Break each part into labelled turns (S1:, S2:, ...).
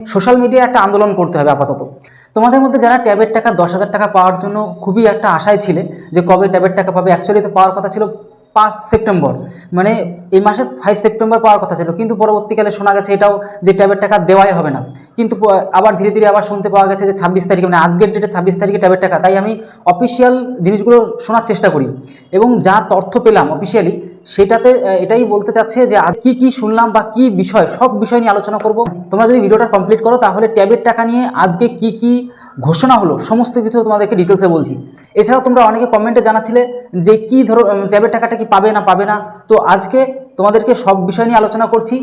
S1: Social media একটা আন্দোলন করতে হবে আপাতত। তোমাদের মধ্যে যারা ট্যাবের টাকা দশ হাজার টাকা পাওয়ার জন্য খুবই একটা আশায় ছিল যে কবে ট্যাবের টাকা পাবে অ্যাকচুয়ালি তো পাওয়ার কথা ছিল পাঁচ সেপ্টেম্বর। মানে এই মাসে ফাইভ সেপ্টেম্বর পাওয়ার কথা ছিল। কিন্তু পরবর্তীকালে শোনা গেছে এটাও যে ট্যাবের টাকা দেওয়াই হবে না। কিন্তু আবার ধীরে ধীরে আবার শুনতে পাওয়া গেছে যে ছাব্বিশ তারিখে মানে আজকের ডেটে ছাব্বিশ তারিখে ট্যাবের টাকা। তাই আমি অফিসিয়াল জিনিসগুলো শোনার চেষ্টা করি। এবং যা তথ্য পেলাম অফিসিয়ালি সেটাতে এটাই বলতে চাচ্ছে যে কি কি শুনলাম বা কি বিষয়, সব বিষয় নিয়ে আলোচনা করব। তোমরা যদি ভিডিওটা কমপ্লিট করো, তাহলে ট্যাবের টাকা নিয়ে আজকে কি কি ঘোষণা হলো, সমস্ত কিছু তোমাদেরকে ডিটেলসে বলছি। এছাড়াও তোমরা অনেকে কমেন্টে জানাচ্ছিলে যে কি ধরো ট্যাবের টাকাটা কি পাবে না পাবে না। তো আজকে তোমাদেরকে সব বিষয় নিয়ে আলোচনা করছি।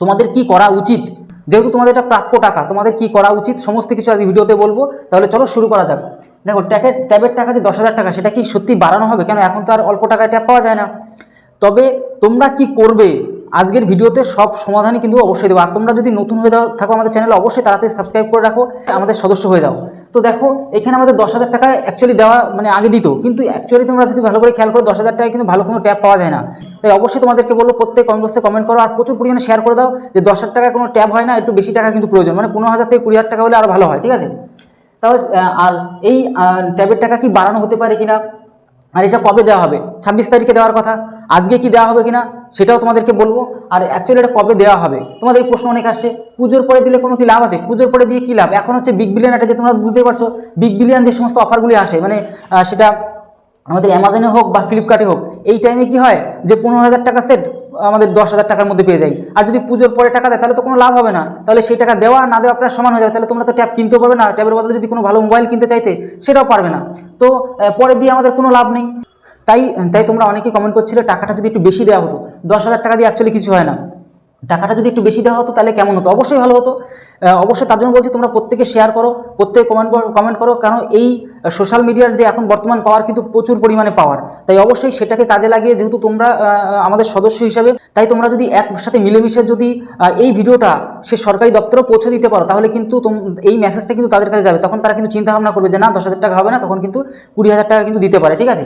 S1: তোমাদের কি করা উচিত? যেহেতু তোমাদের এটা প্রাপ্য টাকা, তোমাদের কি করা উচিত? সমস্ত কিছু আজ ভিডিওতে বলব। তাহলে চলো শুরু করা যাক। দেখো ট্যাকের ট্যাবের টাকা যে দশ হাজার টাকা, সেটা কি সত্যি বাড়ানো হবে? কেন এখন তো আর অল্প টাকায় ট্যাব পাওয়া যায় না। তবে তোমরা কি করবে? আজকের ভিডিওতে সব সমাধানই কিন্তু অবশ্যই দেবো। আর তোমরা যদি নতুন হয়ে থাকো আমাদের চ্যানেলে অবশ্যই তাড়াতাড়ি সাবস্ক্রাইব করে রাখো, আমাদের সদস্য হয়ে যাও। তো দেখো, এখানে আমাদের দশ হাজার টাকা অ্যাকচুয়ালি দেওয়া মানে আগে দিত। কিন্তু অ্যাকচুয়ালি তোমরা যদি ভালো করে খেয়াল করো, দশ হাজার টাকায় কিন্তু ভালো কোনো ট্যাব পাওয়া যায় না। তাই অবশ্যই তোমাদেরকে বলব, প্রত্যেক কমেন্ট বক্সে কমেন্ট করো। আর প্রচুর পরিমাণে শেয়ার করে দাও যে দশ হাজার টাকায় কোনো ট্যাব হয় না, একটু বেশি টাকা কিন্তু প্রয়োজন। মানে পনেরো হাজার থেকে কুড়ি হাজার টাকা হলে আরও ভালো হয়, ঠিক আছে? তাহলে আর এই ট্যাবের টাকা কি বাড়ানো হতে পারে কিনা? আর এটা কবে দেওয়া হবে? ছাব্বিশ তারিখে দেওয়ার কথা। আজকে কি দেওয়া হবে কিনা, সেটাও তোমাদেরকে বলব। আর অ্যাকচুয়ালি এটা কবে দেওয়া হবে? তোমাদের এই প্রশ্ন অনেক আসছে পুজোর পরে দিলে কোনো কি লাভ আছে? পুজোর পরে দিয়ে কি লাভ? এখন হচ্ছে বিগ বিলিয়ন এটা যে তোমরা বুঝতে পারছ বিগ বিলিয়ন যে সমস্ত অফারগুলি আসে মানে সেটা আমাদের অ্যামাজনে হোক বা ফ্লিপকার্টে হোক, এই টাইমে কি হয় যে পনেরো হাজার টাকা সেট আমাদের দশ হাজার টাকার মধ্যে পেয়ে যাই। আর যদি পুজোর পরে টাকা দেয়, তাহলে তো কোনো লাভ হবে না। তাহলে সেই টাকা দেওয়া না দেওয়া আপনার সমান হয়ে যাবে। তাহলে তোমরা তো ট্যাব কিনতেও পারবে না। ট্যাবের বদলে যদি কোনো ভালো মোবাইল কিনতে চাইতে, সেটাও পারবে না। তো পরে দিয়ে আমাদের কোনো লাভ নেই। তাই তাই তোমরা অনেকেই কমেন্ট করছিলে, টাকাটা যদি একটু বেশি দেওয়া হতো, দশ হাজার টাকা দিয়ে অ্যাকচুয়ালি কিছু হয় না। টাকাটা যদি একটু বেশি দেওয়া হতো, তাহলে কেমন হতো? অবশ্যই ভালো হতো। অবশ্যই তার জন্য বলছি, তোমরা প্রত্যেকে শেয়ার করো, প্রত্যেকে কমেন্ট কমেন্ট করো। কারণ এই সোশ্যাল মিডিয়ার যে এখন বর্তমান পাওয়ার কিন্তু প্রচুর পরিমাণে পাওয়ার তাই অবশ্যই সেটাকে কাজে লাগিয়ে যেহেতু তোমরা আমাদের সদস্য হিসাবে, তাই তোমরা যদি একসাথে মিলেমিশে যদি এই ভিডিওটা সে সরকারি দপ্তরেও পৌঁছে দিতে পারো, তাহলে কিন্তু এই মেসেজটা কিন্তু তাদের কাছে যাবে। তখন তারা কিন্তু চিন্তা ভাবনা করবে যে, না, দশ হাজার টাকা হবে না। তখন কিন্তু কুড়ি হাজার টাকা কিন্তু দিতে পারে, ঠিক আছে?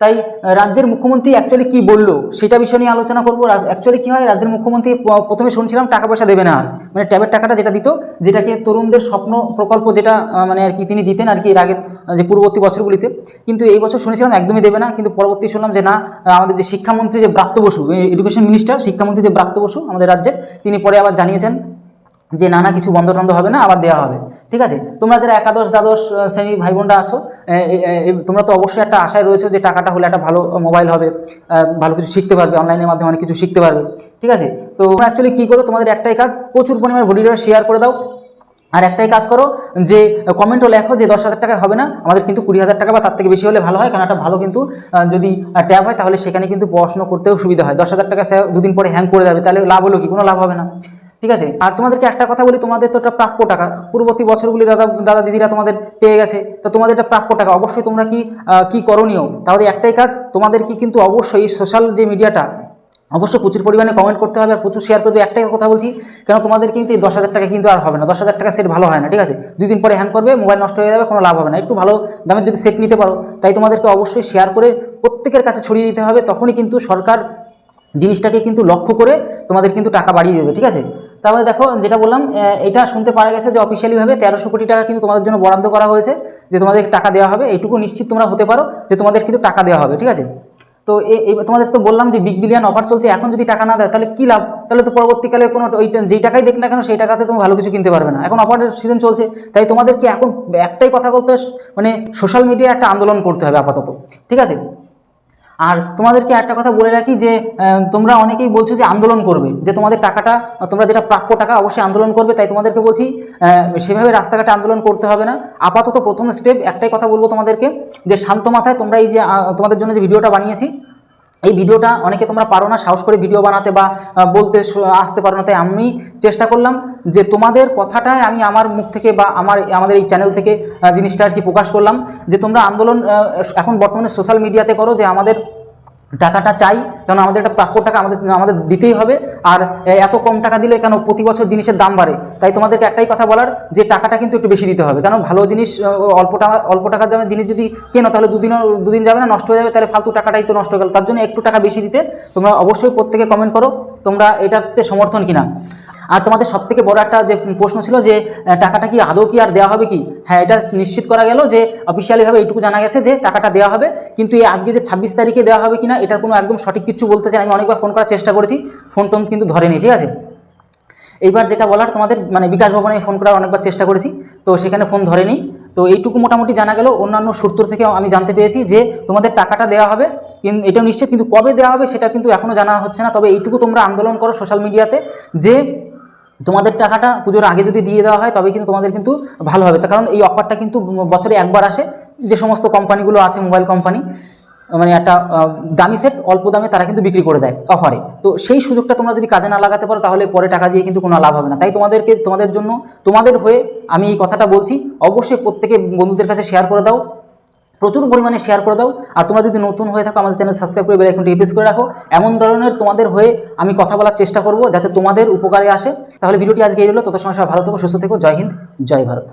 S1: তাই রাজ্যের মুখ্যমন্ত্রী অ্যাকচুয়ালি কি বলল? সেটা বিষয় নিয়ে আলোচনা করব। অ্যাকচুয়ালি কী হয়, রাজ্যের মুখ্যমন্ত্রী প্রথমে শুনছিলাম টাকা পয়সা দেবে না আর। মানে ট্যাবের টাকাটা যেটা দিত, যেটাকে তরুণদের স্বপ্ন প্রকল্প যেটা মানে আর কি তিনি দিতেন আর কি এর আগের যে পূর্ববর্তী বছরগুলিতে। কিন্তু এই বছর শুনেছিলাম একদমই দেবে না, কিন্তু পরবর্তী শুনলাম যে না আমাদের যে শিক্ষামন্ত্রী যে ব্রাত্য বসু এডুকেশন মিনিস্টার শিক্ষামন্ত্রী যে ব্রাত্য বসু আমাদের রাজ্যের, তিনি পরে আবার জানিয়েছেন যে না না কিছু বন্ধ টন্ধ হবে না আবার দেওয়া হবে। ঠিক আছে? তোমরা যারা একাদশ দ্বাদশ আহ, শ্রেণির ভাই বোনরা আছো তোমরা তো অবশ্যই একটা আশায় রয়েছে যে টাকাটা হলে একটা ভালো মোবাইল হবে ভালো কিছু শিখতে পারবে অনলাইনের মাধ্যমে অনেক কিছু শিখতে পারবে। ঠিক আছে? তো তোমরা অ্যাকচুয়ালি কী করো? তোমাদের একটাই কাজ প্রচুর পরিমাণে ভিডিওটা শেয়ার করে দাও। আর একটাই কাজ করো যে কমেন্টও লেখো যে দশ হাজার টাকা হবে না আমাদের কিন্তু কুড়ি হাজার টাকা বা তার থেকে বেশি হলে ভালো হয় কারণ একটা ভালো কিন্তু যদি ট্যাব হয় তাহলে সেখানে কিন্তু পড়াশোনা করতেও সুবিধা হয়। দশ হাজার টাকা দুদিন পরে হ্যাং করে যাবে তাহলে লাভ হলো কি? কোনো লাভ হবে না। ঠিক আছে? আর তোমাদেরকে একটা কথা বলি, তোমাদের তো একটা প্রাপ্য টাকা। পূর্ববর্তী বছরগুলি দাদা দাদা দিদিরা তোমাদের পেয়ে গেছে। তো তোমাদের একটা প্রাপ্য টাকা, অবশ্যই তোমরা কি কি করণীয়? তাহলে একটাই কাজ, তোমাদের কি কিন্তু অবশ্যই এই সোশ্যাল যে মিডিয়াটা অবশ্যই প্রচুর পরিমাণে কমেন্ট করতে হবে আর প্রচুর শেয়ার করে দেবে একটাই কথা বলছি, কেন তোমাদের কিন্তু এই দশ হাজার টাকা কিন্তু আর হবে না। দশ হাজার টাকা সেট ভালো হয় না, ঠিক আছে? দুই দিন পরে হ্যাং করবে মোবাইল নষ্ট হয়ে যাবে, কোনো লাভ হবে না। একটু ভালো দামের যদি সেট নিতে পারো, তাই তোমাদেরকে অবশ্যই শেয়ার করে প্রত্যেকের কাছে ছড়িয়ে দিতে হবে। তখনই কিন্তু সরকার জিনিসটাকে কিন্তু লক্ষ্য করে তোমাদের কিন্তু টাকা বাড়িয়ে দেবে, ঠিক আছে? তারপরে দেখো, যেটা বললাম এটা শুনতে পারা গেছে যে অফিসিয়ালিভাবে তেরোশো কোটি টাকা কিন্তু তোমাদের জন্য বরাদ্দ করা হয়েছে, যে তোমাদের টাকা দেওয়া হবে এইটুকু নিশ্চিত তোমরা হতে পারো যে তোমাদের কিন্তু টাকা দেওয়া হবে, ঠিক আছে? তো এই তোমাদের তো বললাম যে বিগ বিলিয়ন অফার চলছে, এখন যদি টাকা না দেয়, তাহলে কী লাভ? তাহলে তো পরবর্তীকালে কোনো ওই যেই টাকাই দেখ না কেন, সেই টাকাতে তুমি ভালো কিছু কিনতে পারবে না। এখন অফারের সিজন চলছে, তাই তোমাদেরকে এখন একটাই কথা বলতে মানে সোশ্যাল মিডিয়ায় একটা আন্দোলন করতে হবে আপাতত, ঠিক আছে? আর তোমাদেরকে একটা কথা বলে রাখি যে তোমরা অনেকেই বলছো যে আন্দোলন করবে, যে তোমাদের টাকাটা, তোমরা যেটা প্রাপ্য টাকা অবশ্যই আন্দোলন করবে, তাই তোমাদেরকে বলছি সেভাবে রাস্তাঘাটে আন্দোলন করতে হবে না। আপাতত প্রথম স্টেপ একটাই কথা বলব তোমাদেরকে, যে শান্ত মাথায় তোমরা এই যে তোমাদের জন্য যে ভিডিওটা বানিয়েছি এই ভিডিওটা অনেকে তোমরা পারো না, সাহস করে ভিডিও বানাতে বা বলতে আসতে পারো না, তাই আমি চেষ্টা করলাম যে তোমাদের কথাটাই আমি আমার মুখ থেকে বা আমার, আমাদের এই চ্যানেল থেকে জিনিসটা আর কি প্রকাশ করলাম। যে তোমরা আন্দোলন এখন বর্তমানে সোশ্যাল মিডিয়াতে করো যে আমাদের টাকাটা চাই কারণ আমাদের একটা প্রাপ্য টাকা আমাদের আমাদের দিতেই হবে। আর এত কম টাকা দিলে কেন প্রতি বছর জিনিসের দাম বাড়ে? তাই তোমাদেরকে একটাই কথা বলার যে টাকাটা কিন্তু একটু বেশি দিতে হবে। কারণ ভালো জিনিস অল্প টাকা, অল্প টাকার দামে জিনিস যদি কেনো, তাহলে দুদিন দুদিন যাবে না, নষ্ট হয়ে যাবে, তাহলে ফালতু টাকাটাই তো নষ্ট গেল। তার জন্য একটু টাকা বেশি দিতে তোমরা অবশ্যই প্রত্যেকে কমেন্ট করো। তোমরা এটাতে সমর্থন কিনা? আর তোমাদের সব থেকে বড় একটা যে প্রশ্ন ছিল যে টাকাটা কি আদৌ কি আর দেওয়া হবে কি? হ্যাঁ এটা নিশ্চিত করা গেল যে অফিসিয়ালিভাবে এইটুকু জানা গেছে যে, টাকাটা দেওয়া হবে। কিন্তু এই আজকে যে ছাব্বিশ তারিখে দেওয়া হবে কিনা, এটার কোনো একদম সঠিক কিছু বলতে চাই আমি অনেকবার ফোন করার চেষ্টা করেছি, ফোন টোন কিন্তু ধরেনি, ঠিক আছে? এইবার যেটা বলার, তোমাদের মানে বিকাশ ভবনে ফোন করার অনেকবার চেষ্টা করেছি, তো সেখানে ফোন ধরেনি। তো এইটুকু মোটামুটি জানা গেল, অন্যান্য সূত্র থেকে আমি জানতে পেরেছি যে, তোমাদের টাকাটা দেওয়া হবে কিন্তু এটাও নিশ্চিত, কিন্তু কবে দেওয়া হবে সেটা কিন্তু এখনও জানা হচ্ছে না। তবে এইটুকু তোমরা আন্দোলন করো সোশ্যাল মিডিয়াতে যে তোমাদের টাকাটা পুজোর আগে যদি দিয়ে দেওয়া হয় তবে কিন্তু তোমাদের কিন্তু ভালো হবে। তার কারণ এই অফারটা কিন্তু বছরে একবার আসে, যে সমস্ত কোম্পানিগুলো আছে মোবাইল কোম্পানি মানে একটা দামি সেট অল্প দামে তারা কিন্তু বিক্রি করে দেয় অফারে তো সেই সুযোগটা তোমরা যদি কাজে না লাগাতে পারো, তাহলে পরে টাকা দিয়ে কিন্তু কোনো লাভ হবে না। তাই তোমাদেরকে, তোমাদের জন্য, তোমাদের হয়ে আমি এই কথাটা বলছি। অবশ্যই প্রত্যেকে বন্ধুদের কাছে শেয়ার করে দাও। প্রচুর পরিমাণে শেয়ার করে দাও। আর তোমরা যদি নতুন হয়ে থাকো, আমাদের চ্যানেল সাবস্ক্রাইব করে বেলাইকনটি প্রেস করে রাখো। এমন ধরনের তোমাদের হয়ে আমি কথা বলার চেষ্টা করব, যাতে তোমাদের উপকারে আসে। তাহলে ভিডিওটি আজকে এই হলো। তত সময় সব ভালো থেকো, সুস্থ থেকো। জয় হিন্দ, জয় ভারত।